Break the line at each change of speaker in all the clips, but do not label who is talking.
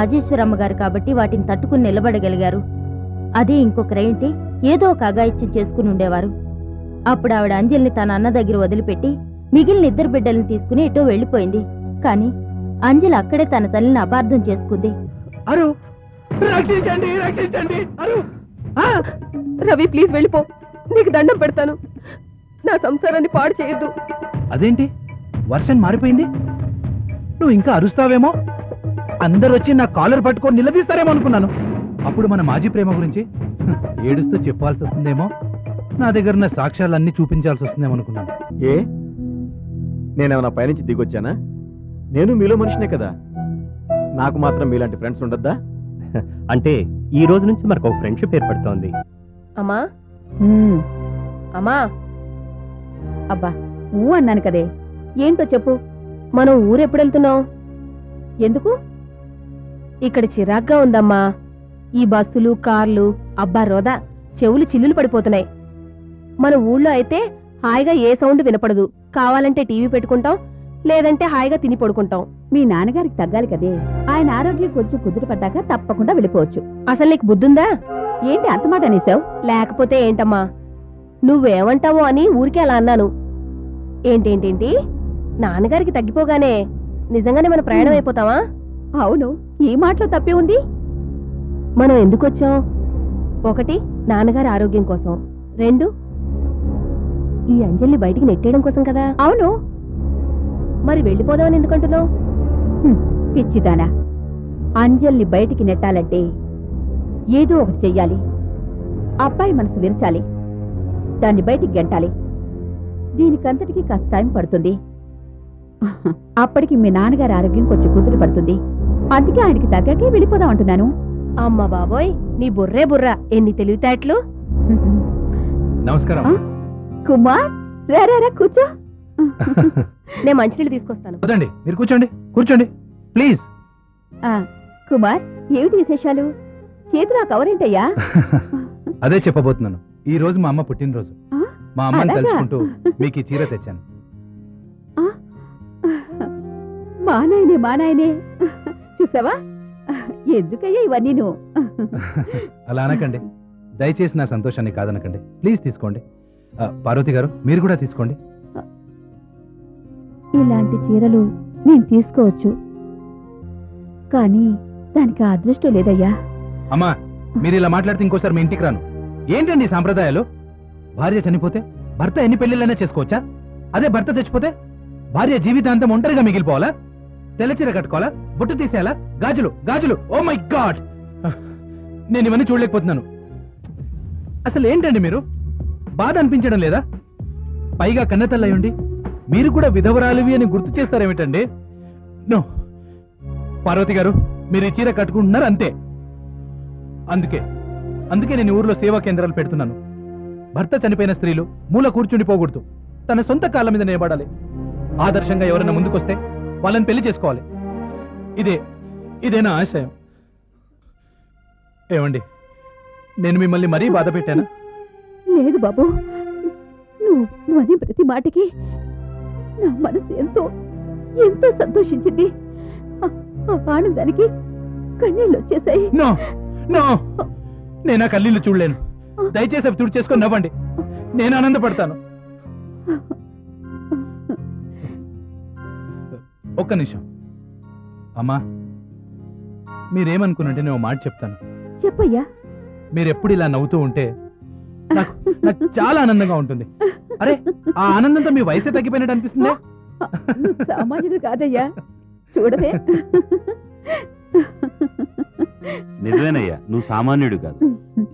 రాజేశ్వరమ్మ గారు కాబట్టి వాటిని తట్టుకుని నిలబడగలిగారు. అదే ఇంకొకరైంటే ఏదో ఒక అగాయిత్యం చేసుకుని ఉండేవారు. అప్పుడు ఆవిడ అంజలిని తన అన్న దగ్గర వదిలిపెట్టి మిగిలిన ఇద్దరు బిడ్డల్ని తీసుకుని ఎటో వెళ్ళిపోయింది. కానీ అంజలి అక్కడే తన తల్లిని అపార్థం చేసుకుంది.
అరు! రక్షించండి రక్షించండి! అరు! ఆ!
రవి ప్లీజ్ వెళ్ళిపో. నీకు దండం పెడతాను. నా సంసారాన్ని పాడు చేయొద్దు.
అదేంటి? వర్షం మారిపోయింది? నువ్వు ఇంకా అరుస్తావేమో? అందరు వచ్చి నా కాలర్ పట్టుకొని నిలదీస్తారేమో అనుకున్నాను. అప్పుడు మన మాజీ ప్రేమ గురించి ఏడుస్తూ చెప్పాల్సి వస్తుందేమో నా దగ్గర ఉన్న సాక్ష్యాలన్నీ చూపించాల్సి వస్తుందేమో అనుకున్నాను.
ఏ? నేనేమన్నా పైనుంచి దిగొచ్చానా? నేను మీలో మనిషినే కదా. నాకు మాత్రం మీలాంటి ఫ్రెండ్స్ ఉండొద్దా?
అంటే ఈ రోజు నుంచి మనకు ఒక ఫ్రెండ్షిప్ ఏర్పడుతోంది.
అమ్మా?
"ఉమ్,
అమ్మా?
అబ్బా ఊ అన్నాను కదే. ఏంటో చెప్పు.
మనం ఊరెప్పుడు వెళ్తున్నాం
ఎందుకు?
ఇక్కడ చిరాగ్గా ఉందమ్మా. ఈ బస్సులు కార్లు అబ్బా రోదా చెవులు చిల్లులు పడిపోతున్నాయి. మన ఊళ్ళో అయితే హాయిగా ఏ సౌండ్ వినపడదు. కావాలంటే టీవీ పెట్టుకుంటాం లేదంటే హాయిగా తిని పడుకుంటాం.
మీ నాన్నగారికి తగ్గాలి కదే. ఆయన ఆరోగ్యం కొంచెం కుదురు పడ్డాక తప్పకుండా వెళ్ళిపోవచ్చు.
అసలు నీకు బుద్ధుందా?
ఏంటి అంత మాట అనేసావు
లేకపోతే ఏంటమ్మా? నువ్వేమంటావో అని ఊరికే అలా అన్నాను. ఏంటేంటేంటి? నాన్నగారికి తగ్గిపోగానే నిజంగానే మన ప్రయాణం అయిపోతావా?
అవును. ఈ మాటలో తప్పే ఉంది?
మనం ఎందుకు వచ్చాం ఒకటి నాన్నగారి ఆరోగ్యం కోసం. రెండు ఈ అంజలిని బయటికి నెట్టేయడం కోసం కదా?
అవును.
మరి వెళ్ళిపోదామని ఎందుకంటున్నావు?
పిచ్చిదానా. అంజల్ని బయటికి నెట్టాలంటే ఏదో ఒకటి చెయ్యాలి. అబ్బాయి మనసు విరచాలి. దాన్ని బయటికి గెంటాలి. దీనికంతటికి కాస్త టైం పడుతుంది. అప్పటికి మీ నాన్నగారి ఆరోగ్యం కొంచెం కుదురు పడుతుంది. అందుకే ఆయనకి తగ్గాకే వెళ్ళిపోదాం అంటున్నాను.
అమ్మ బాబోయ్ నీ బుర్రే బుర్ర ఎన్ని తెలివితేటలు.
నమస్కారం?
కుమార్ రా రా, రా కూర్చో.
నేను మంచినీళ్ళు తీసుకొస్తాను.
వదండి మీరు కూర్చోండి కూర్చోండి ప్లీజ్.
ఆ, కుమార్ ఏమిటి విశేషాలు? చేతిలో ఆ కవర్ ఏంటయ్యా?
అదే చెప్పబోతున్నాను. ఈ రోజు మా అమ్మ పుట్టినరోజు.
ఆ?
మా అమ్మని
అలాగా?
తలుచుకుంటూ మీకు ఈ చీర తెచ్చాను.
మా నాయనే మా నాయనే చూసావా? ఎందుకయ్యా ఇవన్నీ నువ్వు
అలా అనకండి. దయచేసి నా సంతోషాన్ని కాదనకండి. ప్లీజ్ తీసుకోండి. ఆ, పార్వతి గారు మీరు కూడా తీసుకోండి.
ఇలాంటి చీరలు నేను తీసుకోవచ్చు. కానీ దానికి ఆ అదృష్టం లేదయ్యా.
అమ్మా మీరు ఇలా మాట్లాడితే ఇంకోసారి మీ ఇంటికి రాను. ఏంటండి ఈ సాంప్రదాయాలు? భార్య చనిపోతే భర్త ఎన్ని పెళ్ళిళ్ళైనా చేసుకోవచ్చా? అదే భర్త చచ్చిపోతే భార్య జీవితాంతం ఒంటరిగా మిగిలిపోవాలా? తెల్లచీర కట్టుకోవాలా? బొట్టు తీసేయాలా? గాజులు గాజులు. Oh my god! నేను ఇవన్నీ చూడలేకపోతున్నాను. అసలు ఏంటండి మీరు? బాధ అనిపించడం లేదా? పైగా కన్నతల్లయ్యుండి మీరు కూడా విధవరాలివి అని గుర్తు చేస్తారేమిటండి? నో. పార్వతి గారు మీరు ఈ చీర కట్టుకుంటున్నారు అంతే. అందుకే అందుకే నేను ఊర్లో సేవా కేంద్రాలు పెడుతున్నాను. భర్త చనిపోయిన స్త్రీలు మూల కూర్చుండిపోకూడదు తన సొంత కాళ్ళ మీద నిలబడాలి. ఆదర్శంగా ఎవరైనా ముందుకొస్తే వాళ్ళని పెళ్ళి చేసుకోవాలి. ఇదే ఇదే నా ఆశయం? ఏమండి నేను మిమ్మల్ని మరీ బాధ పెట్టానా?
లేదు బాబు. నువ్వు నువ్వు అనే ప్రతి మాటకి నా మనసు ఎంతో ఎంతో సంతోషించింది. ఆ- ఆనందానికి కన్నీళ్ళు వచ్చేసాయి.
నో నో నేను ఆ కల్లీలు చూడలేను. దయచేసి అవి తుడి చేసుకొని నవ్వండి. నేను ఆనందపడతాను. ఒక్క నిమిషం. అమ్మా మీరేమనుకున్నట్టే నేను మాట చెప్తాను.
చెప్పయ్యా.
మీరు ఎప్పుడు ఇలా నవ్వుతూ ఉంటే నాకు నాకు చాలా ఆనందంగా ఉంటుంది. అరే ఆ ఆనందంతో మీ వయసే తగ్గిపోయినట్టు అనిపిస్తుందే?
సామాన్యుడు కాదయ్యా. చూడదే
నిజమేనయ్యా నువ్వు సామాన్యుడు కాదు.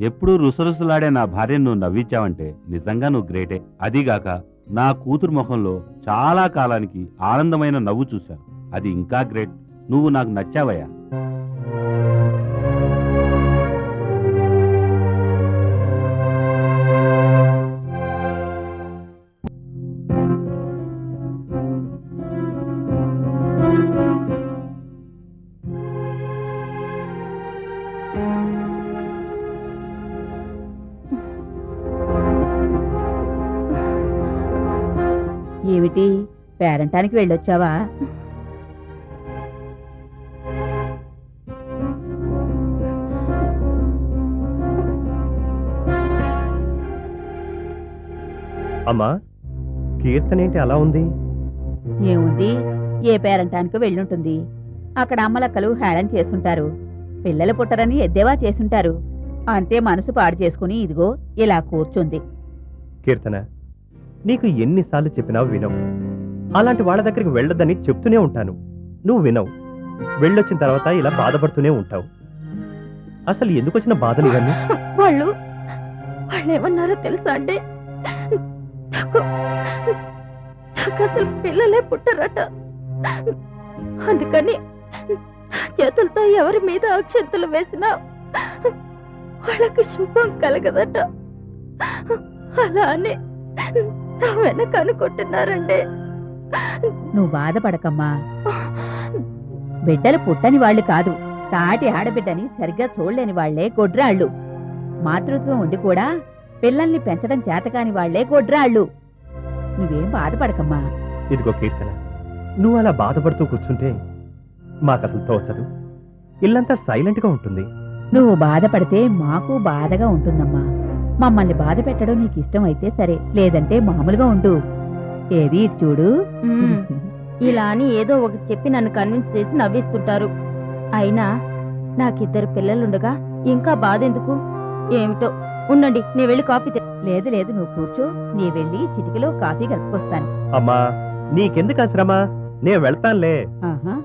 ఎప్పుడూ రుసరుసలాడే నా భార్యను నువ్వు నవ్వించావంటే నిజంగా నువ్వు గ్రేటే. అదీగాక నా కూతురు మొహంలో చాలా కాలానికి ఆనందమైన నవ్వు చూశాను. అది ఇంకా గ్రేట్. నువ్వు నాకు నచ్చావయ్యా?
వినటానికి వెళ్ళొచ్చావా?
అమ్మా కీర్తన ఏంటి అలా ఉంది?
ఏముంది? ఏ పేరంటానికి వెళ్ళుంటుంది. అక్కడ అమ్మలక్కలు హేళం చేసుంటారు పిల్లలు పుట్టరని ఎద్దేవా చేసుంటారు అంతే మనసు పాడు చేసుకుని ఇదిగో ఇలా కూర్చుంది.
కీర్తన నీకు ఎన్నిసార్లు చెప్పినా వినవు. అలాంటి వాళ్ళ దగ్గరికి వెళ్ళొద్దని చెప్తూనే ఉంటాను. నువ్వు వినవు. వెళ్ళొచ్చిన తర్వాత ఇలా బాధపడుతూనే ఉంటావు. అసలు ఎందుకు వచ్చిన బాధలు ఇవన్నీ?
వాళ్ళు వాళ్ళు ఏమన్నారో తెలుసా అండి? నాకు నాకు అసలు పిల్లలే పుట్టరట. అందుకని చేతులతో ఎవరి మీద అక్షంతలు వేసినా వాళ్ళకి శుభం కలగదట. అలా అని వెనక అనుకుంటున్నారండి.
నువ్వు బాధపడకమ్మా. బిడ్డలు పుట్టని వాళ్ళు కాదు. సాటి ఆడబిడ్డని సరిగ్గా చూడలేని వాళ్ళే గొడ్రాళ్ళు. మాతృత్వం ఉండి కూడా పిల్లల్ని పెంచడం చేతకాని వాళ్ళే గొడ్రాళ్ళు. నువ్వేం బాధపడకమ్మా.
ఇదిగో కీర్తన నువ్వు అలా బాధపడుతూ కూర్చుంటే మాకు అసలు తోచదు. ఇల్లంతా సైలెంట్గా ఉంటుంది.
నువ్వు బాధపడితే మాకు బాధగా ఉంటుందమ్మా. మమ్మల్ని బాధ పెట్టడం నీకు ఇష్టం అయితే సరే లేదంటే మామూలుగా ఉండు. ఏది? చూడు.
ఇలా అని ఏదో ఒకటి చెప్పి నన్ను కన్విన్స్ చేసి నవ్విస్తుంటారు. అయినా నాకిద్దరు పిల్లలుండగా ఇంకా బాధ ఎందుకు ఏమిటో. ఉండండి నేను వెళ్ళి కాఫీ తె-
లేదు లేదు నువ్వు కూర్చో. నీ వెళ్ళి చిటికలో కాఫీ కలుపుకొస్తాను.
అమ్మా నీకెందుకు ఆ శ్రమ నేను వెళ్తానులే.
ఆహా.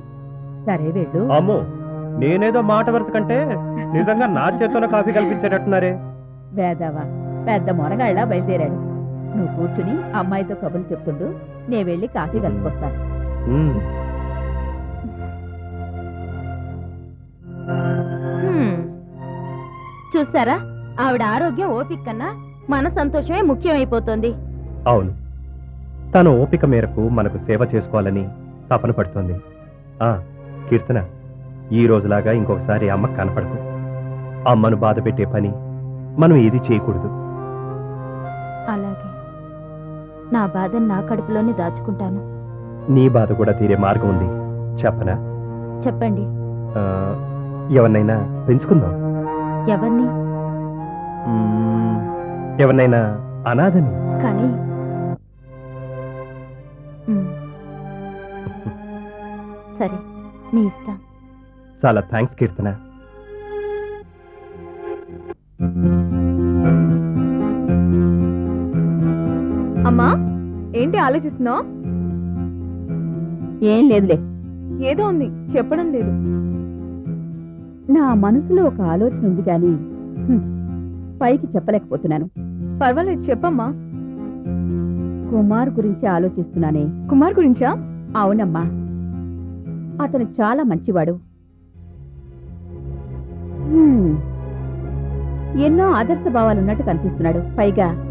సరే వెళ్ళు.
అమ్మో నేనేదో మాట వరుస కంటే నిజంగా నా చేతిలో కాఫీ కల్పించేటట్టున్నారే.
వేదావా పెద్ద మొనగాళ్ళ బయలుదేరాడు. నువ్వు కూర్చుని అమ్మాయితో కబుర్లు చెప్తుండు నే వెళ్ళి కాఫీ కలుపుకొస్తాను.
చూసారా ఆవిడ ఆరోగ్యం ఓపిక కన్నా మన సంతోషమే ముఖ్యమైపోతుంది.
అవును. తన ఓపిక మేరకు మనకు సేవ చేసుకోవాలని తపన పడుతోంది. ఆ కీర్తన ఈ రోజులాగా ఇంకొకసారి అమ్మ కనపడకు అమ్మను బాధ పెట్టే పని మనం ఏది చేయకూడదు.
అలాగే. నా బాధను నా కడుపులోనే దాచుకుంటాను.
నీ బాధ కూడా తీరే మార్గం ఉంది. చెప్పనా?
చెప్పండి.
ఆ, ఎవరినైనా పెంచుకుందాం.
ఎవరిని?
మ్మ్, ఎవరినైనా అనాథని.
కానీ. సరే మీ ఇష్టం.
చాలా థ్యాంక్స్ కీర్తన.
ఆలోచిస్తున్నావు?
ఏం లేదులే.
ఏదో ఉంది. చెప్పడం లేదు.
నా మనసులో ఒక ఆలోచన ఉంది హ్మ్, పైకి చెప్పలేకపోతున్నాను.
పర్వాలేదు చెప్పమ్మా.
కుమార్ గురించి ఆలోచిస్తున్నానే.
కుమార్ గురించా?
అవునమ్మా. అతను చాలా మంచివాడు. ఎన్నో ఆదర్శ భావాలున్నట్టు కనిపిస్తున్నాడు. పైగా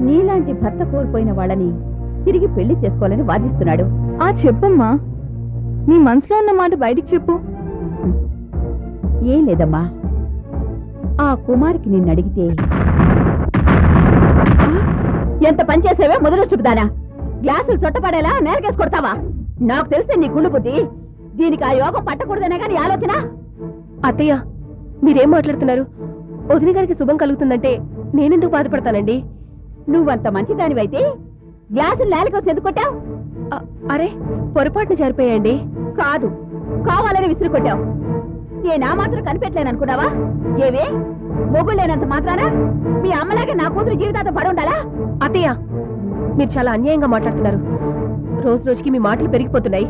నీలాంటి భర్త కోల్పోయిన వాళ్ళని తిరిగి పెళ్ళి చేసుకోవాలని వాదిస్తున్నాడు.
ఆ చెప్పమ్మా నీ మనసులో ఉన్న మాట బయటికి చెప్పు.
ఏం లేదమ్మా. ఆ కుమార్కి నిన్ను అడిగితే ఎంత పనిచేసావే మొదలు చూపుదానా గ్లాసులు చుట్టపడేలా నేలకేసి కొడతావా? నాకు తెలిసే నీ గుండు బుద్ధి. దీనికి ఆ యోగం పట్టకూడదనే కానీ ఆలోచన?
అత్తయ్య మీరేం మాట్లాడుతున్నారు? వదిన గారికి శుభం కలుగుతుందంటే నేనెందుకు బాధపడతానండి?
నువ్వంత మంచిదానివైతే గ్లాసులు నేలకోసి ఎందుకు కొట్టావు?
అరే పొరపాటున జారిపోయాండి
కాదు కావాలని విసిరి కొట్టావు. నేనా మాత్రం కనిపెట్టలేను అనుకున్నావా? ఏవే మొగుడు లేనంత మాత్రాన? మీ అమ్మలాగే నా కూతురు జీవితాంతం పడి ఉండాలా?
అత్తయ్య మీరు చాలా అన్యాయంగా మాట్లాడుతున్నారు. రోజు రోజుకి మీ మాటలు పెరిగిపోతున్నాయి.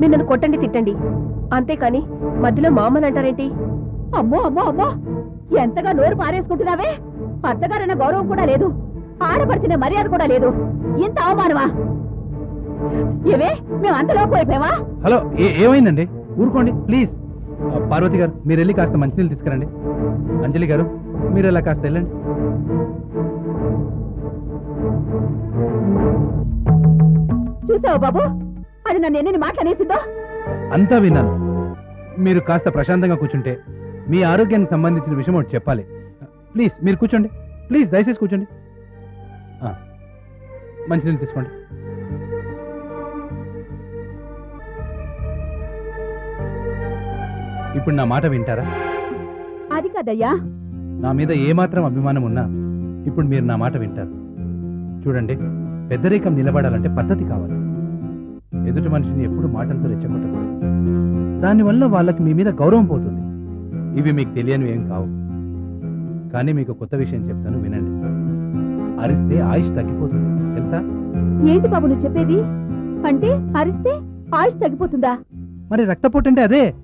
మీరు నన్ను కొట్టండి తిట్టండి. అంతేకాని మధ్యలో మామని అంటారేంటి?
అమ్మో అమ్మో అమ్మో! ఎంతగా నోరు పారేసుకుంటున్నావే? అత్తగారన్న గౌరవం కూడా లేదు. ఆడపడిచిన మర్యాద కూడా లేదు. ఇంత అవమానమా? ఏవే మేము అంత లోపు అయిపోయావా
హలో ఏ- ఏమైందండి? ఊరుకోండి ప్లీజ్. పార్వతి గారు మీరు వెళ్ళి కాస్త మంచినీళ్ళు తీసుకురండి. అంజలి గారు మీరు ఇలా కాస్త వెళ్ళండి.
చూసావా బాబు? అది నన్ను ఎన్ని మాట్లాడేసిందో
అంతా విన్నాను. మీరు కాస్త ప్రశాంతంగా కూర్చుంటే మీ ఆరోగ్యానికి సంబంధించిన విషయం ఒకటి చెప్పాలి. ప్లీజ్ మీరు కూర్చోండి. ప్లీజ్ దయచేసి కూర్చోండి. మంచినీళ్ళు తీసుకోండి. ఇప్పుడు నా మాట వింటారా?
అది కదయ్యా.
నా మీద ఏమాత్రం అభిమానం ఉన్నా ఇప్పుడు మీరు నా మాట వింటారు. చూడండి పెద్దరికం నిలబడాలంటే పద్ధతి కావాలి. ఎదుటి మనిషిని ఎప్పుడు మాటలతో రెచ్చగొట్టకూడదు. దానివల్ల వాళ్ళకి మీ మీద గౌరవం పోతుంది. ఇవి మీకు తెలియనివి ఏం కావు. కానీ మీకు కొత్త విషయం చెప్తాను వినండి. అరిస్తే ఆయుష్ తగ్గిపోతుంది. తెలుసా?
ఏంటి బాబు నువ్వు చెప్పేది? అంటే అరిస్తే ఆయుష్ తగ్గిపోతుందా?
మరి రక్తపోటు అంటే అదే?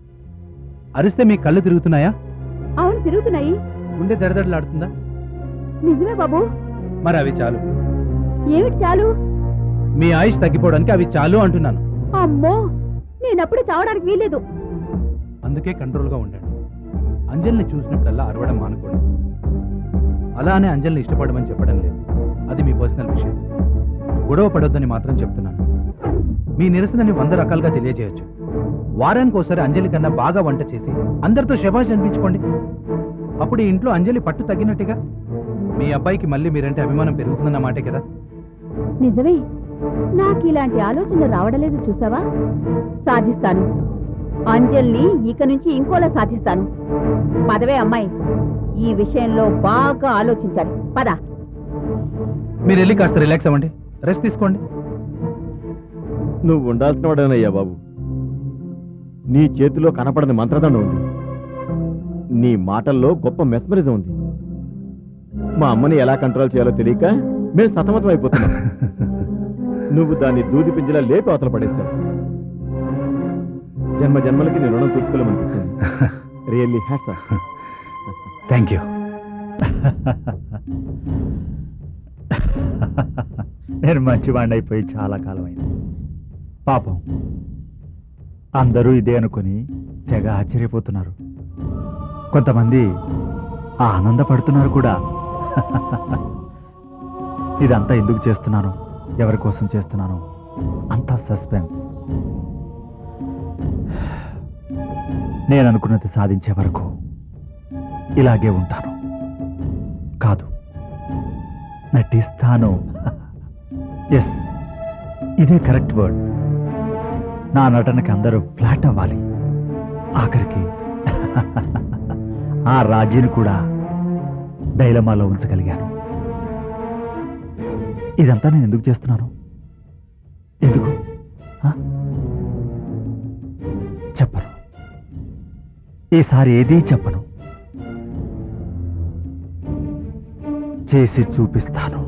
అరిస్తే మీ కళ్ళు తిరుగుతున్నాయా?
అవును తిరుగుతున్నాయి.
గుండె దడదడలాడుతుందా?
నిజమే బాబు.
మరి అవి చాలు.
ఏమిటి చాలు?
మీ ఆయుష్ తగ్గిపోవడానికి అవి చాలు అంటున్నాను.
అమ్మో నేనప్పుడే చావడానికి వీల్లేదు.
అందుకే కంట్రోల్గా ఉండండి. అంజల్ని చూసినప్పుడల్లా అరవడం మానుకోండి అలానే అంజల్ని ఇష్టపడమని చెప్పడం లేదు. అది మీ పర్సనల్ విషయం. గొడవ పడొద్దని మాత్రం చెప్తున్నాను. మీ నిరసనని వంద రకాలుగా తెలియజేయొచ్చు. వారానికి ఒకసారి అంజలి కన్నా బాగా వంట చేసి అందరితో శబాష్ అనిపించుకోండి. అప్పుడు ఈ ఇంట్లో అంజలి పట్టు తగ్గినట్టుగా మీ అబ్బాయికి మళ్ళీ మీరంటే అభిమానం పెరుగుతుందన్న మాటే కదా?
నిజమే. నాకు ఇలాంటి ఆలోచన రావడలేదు చూసావా? సాధిస్తాను. అంజల్ని ఇక నుంచి ఇంకోలా సాధిస్తాను. పదవే అమ్మాయి. ఈ విషయంలో బాగా ఆలోచించాలి. పద.
మీరు వెళ్ళి కాస్త రిలాక్స్ అవ్వండి. రెస్ట్ తీసుకోండి.
నువ్వు ఉండాల్సిన వాడేనయ్యా బాబు. నీ చేతిలో కనపడని మంత్రదండం ఉంది. నీ మాటల్లో గొప్ప మెస్మరిజం ఉంది. మా అమ్మని ఎలా కంట్రోల్ చేయాలో తెలియక మేము సతమతం అయిపోతున్నాం. నువ్వు దాన్ని దూది పింజలా లేపి అవతల పడేశావు. జన్మ జన్మలకి నీ రుణం తీర్చుకోలేమనిపిస్తుంది. రియల్లీ హ్యాట్స్
థ్యాంక్ యూ
నేను మంచివాడిని అయిపోయి చాలా కాలం అయింది పాపం అందరూ ఇదే అనుకుని తెగ ఆశ్చర్యపోతున్నారు. కొంతమంది ఆనందపడుతున్నారు కూడా. ఇదంతా ఎందుకు చేస్తున్నాను? ఎవరి కోసం చేస్తున్నాను? అంతా సస్పెన్స్. నేను అనుకున్నది సాధించే వరకు ఇలాగే ఉంటాను. కాదు నటిస్తాను. ఎస్ ఇదే కరెక్ట్ వర్డ్ నా నటనకి అందరూ ఫ్లాట్ అవ్వాలి. ఆఖరికి ఆ రాజీని కూడా డైలమాలో ఉంచగలిగాను. ఇదంతా నేను ఎందుకు చేస్తున్నాను? ఎందుకు? చెప్పను. ఈసారి ఏదీ చెప్పను. చేసి చూపిస్తాను.